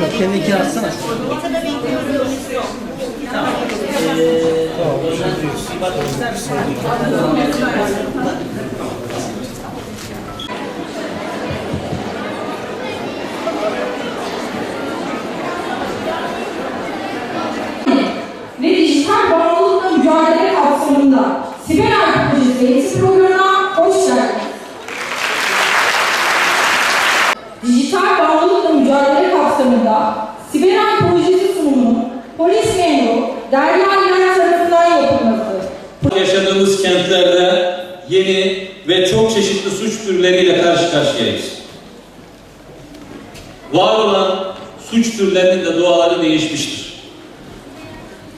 Atsana. Tamam. İster misin? ve dijital bağımlılıkla mücadele kapsamında Siber Projesi eğitim programına hoş geldiniz. Dijital bağımlılıkla mücadele kapsamında Siber Harp Projesi sunumunun polis memuru Derya İlhan tarafından yapılması. Yaşadığımız kentlerde yeni ve çok çeşitli suç türleriyle karşı karşıyayız. Var olan suç türlerinin de doğaları değişmiştir.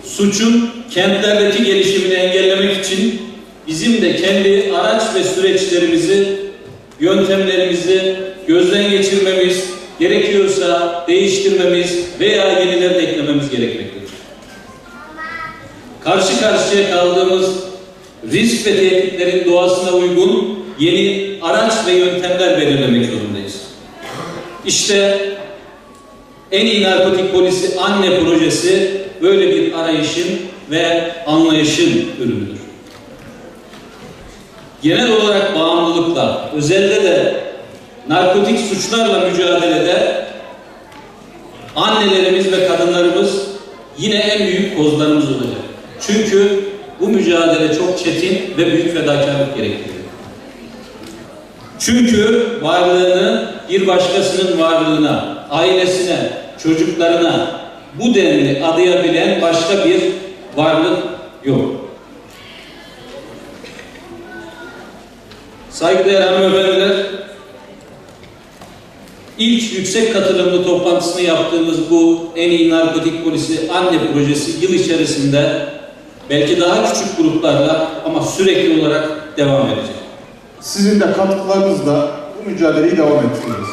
Suçun kentlerdeki gelişimini engellemek için bizim de kendi araç ve süreçlerimizi, yöntemlerimizi gözden geçirmemiz, gerekiyorsa değiştirmemiz veya yenilerini eklememiz gerekmektedir karşı karşıya kaldığımız risk ve tehditlerin doğasına uygun yeni araç ve yöntemler belirlemek zorundayız. İşte en iyi narkotik polisi anne projesi böyle bir arayışın ve anlayışın ürünüdür. Genel olarak bağımlılıkla, özelde de narkotik suçlarla mücadelede annelerimiz ve kadınlarımız yine en büyük kozlarımız olacak. Çünkü bu mücadele çok çetin ve büyük fedakarlık gerektiriyor. Çünkü varlığını bir başkasının varlığına, ailesine, çocuklarına bu denli adayabilen başka bir varlık yok. Saygıdeğer hanımefendiler, İlk yüksek katılımlı toplantısını yaptığımız bu en iyi narkotik polisi anne projesi yıl içerisinde belki daha küçük gruplarla ama sürekli olarak devam edecek. Sizin de katkılarınızla bu mücadeleyi devam ettireceğiz.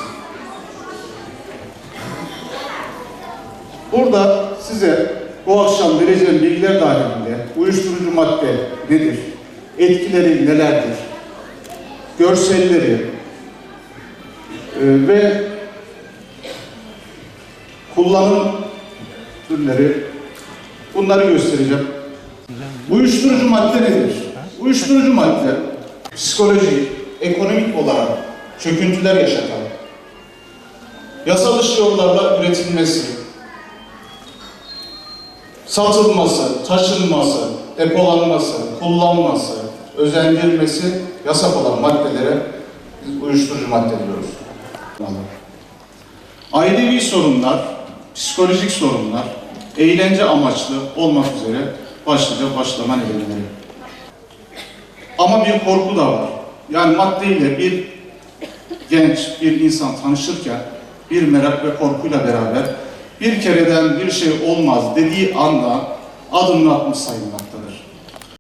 Burada size bu akşam vereceğim bilgiler dahilinde uyuşturucu madde nedir, etkileri nelerdir, görselleri e, ve kullanım türleri bunları göstereceğim. Uyuşturucu madde nedir? Uyuşturucu madde psikoloji, ekonomik olarak çöküntüler yaşatan, yasal dışı yollarla üretilmesi, satılması, taşınması, depolanması, kullanması, özendirilmesi yasak olan maddelere biz uyuşturucu madde diyoruz. Ailevi sorunlar, psikolojik sorunlar, eğlence amaçlı olmak üzere başlıca başlama nedenleri. Ama bir korku da var. Yani maddeyle bir genç, bir insan tanışırken bir merak ve korkuyla beraber bir kereden bir şey olmaz dediği anda adımını atmış sayılmak.